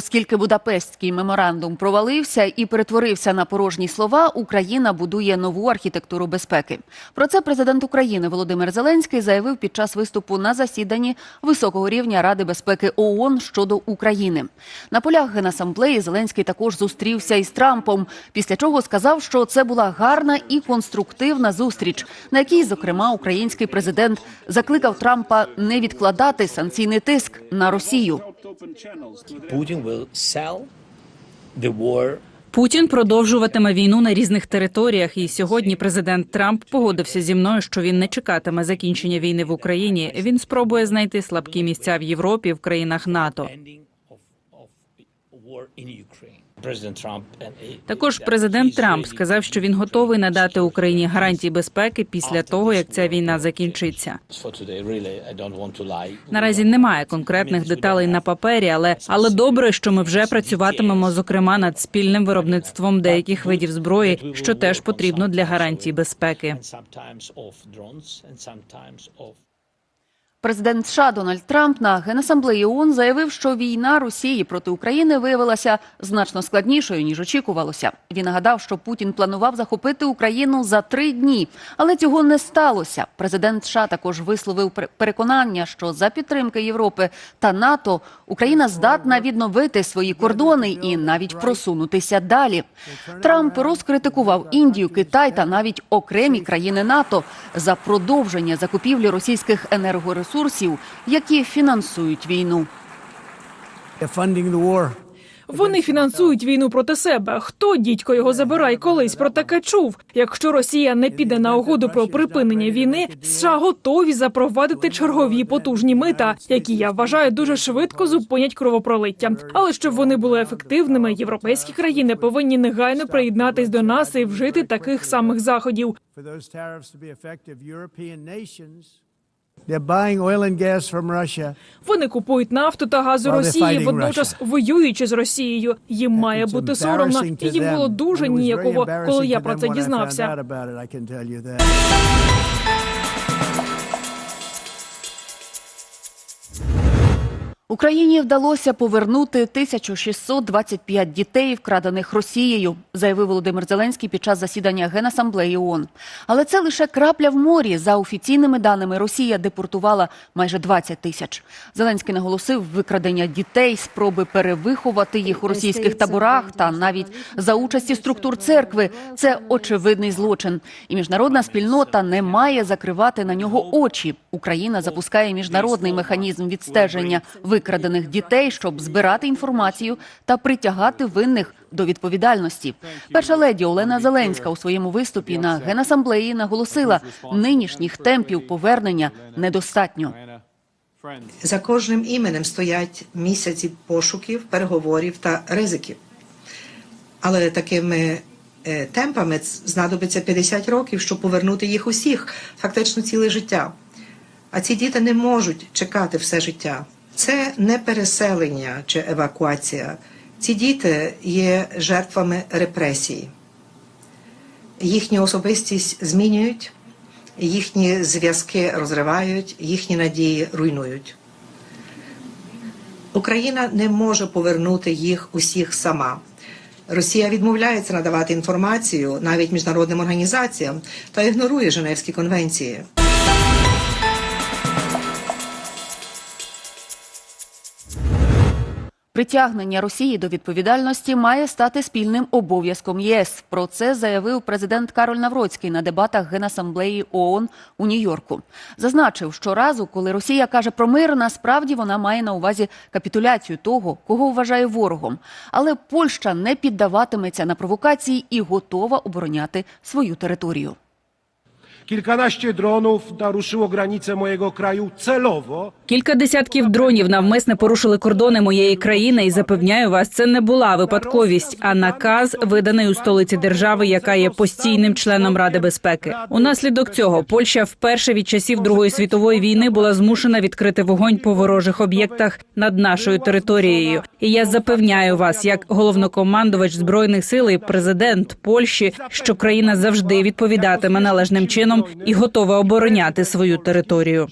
Оскільки Будапештський меморандум провалився і перетворився на порожні слова, Україна будує нову архітектуру безпеки. Про це президент України Володимир Зеленський заявив під час виступу на засіданні високого рівня Ради безпеки ООН щодо України. На полях генасамблеї Зеленський також зустрівся із Трампом, після чого сказав, що це була гарна і конструктивна зустріч, на якій, зокрема, український президент закликав Трампа не відкладати санкційний тиск на Росію. Putin will sell the war Путін продовжуватиме війну на різних територіях. І сьогодні президент Трамп погодився зі мною, що він не чекатиме закінчення війни в Україні. Він спробує знайти слабкі місця в Європі, в країнах НАТО. Також президент Трамп сказав, що він готовий надати Україні гарантії безпеки після того, як ця війна закінчиться. Наразі немає конкретних деталей на папері, але але добре, що ми вже працюватимемо зокрема над спільним виробництвом деяких видів зброї, що теж потрібно для гарантій безпеки. Президент США Дональд Трамп на генасамблеї ООН заявив, що війна Росії проти України виявилася значно складнішою ніж очікувалося. Він нагадав, що Путін планував захопити Україну за три дні, але цього не сталося. Президент США також висловив пер- переконання, що за підтримки Європи та НАТО Україна здатна відновити свої кордони і навіть просунутися далі. Трамп розкритикував Індію, Китай та навіть окремі країни НАТО за продовження закупівлі російських енергоресурсів, які фінансують війну. Вони фінансують війну проти себе. Хто дідько його забирай колись про таке чув? Якщо Росія не піде на угоду про припинення війни, США готові запровадити чергові потужні мита, які я вважаю дуже швидко зупинять кровопролиття. Але щоб вони були ефективними, європейські країни повинні негайно приєднатись до нас і вжити таких самих заходів. Вони купують нафту та газ у Росії, водночас воюючи з Росією. Їм має бути соромно, і їм було дуже ніяково, коли я про це дізнався. Україні вдалося повернути 1625 дітей, вкрадених Росією, заявив Володимир Зеленський під час засідання Генасамблеї ООН. Але це лише крапля в морі. За офіційними даними, Росія депортувала майже 20 тисяч. Зеленський наголосив викрадення дітей, спроби перевиховати їх у російських таборах та навіть за участі структур церкви. Це очевидний злочин. І міжнародна спільнота не має закривати на нього очі. Україна запускає міжнародний механізм відстеження викрадених дітей, щоб збирати інформацію та притягати винних до відповідальності. Перша леді Олена Зеленська у своєму виступі на генасамблеї наголосила, нинішніх темпів повернення недостатньо. За кожним іменем стоять місяці пошуків, переговорів та ризиків. Але такими е, темпами знадобиться 50 років, щоб повернути їх усіх, фактично ціле життя. А ці діти не можуть чекати все життя. Це не переселення чи евакуація. Ці діти є жертвами репресії. Їхню особистість змінюють, їхні зв'язки розривають, їхні надії руйнують. Україна не може повернути їх усіх сама. Росія відмовляється надавати інформацію навіть міжнародним організаціям та ігнорує Женевські конвенції. Притягнення Росії до відповідальності має стати спільним обов'язком ЄС. Про це заявив президент Кароль Навроцький на дебатах Генасамблеї ООН у Нью-Йорку. Зазначив, що разу, коли Росія каже про мир, насправді вона має на увазі капітуляцію того, кого вважає ворогом. Але Польща не піддаватиметься на провокації і готова обороняти свою територію. Kilkanaście dronów naruszyło granice mojego kraju celowo. Кілька десятків дронів навмисне порушили кордони моєї країни, і запевняю вас, це не була випадковість, а наказ виданий у столиці держави, яка є постійним членом Ради безпеки. Унаслідок цього Польща вперше від часів Другої світової війни була змушена відкрити вогонь по ворожих об'єктах над нашою територією. І я запевняю вас, як головнокомандувач збройних сил і президент Польщі, що країна завжди відповідатиме належним чином і готова обороняти свою територію.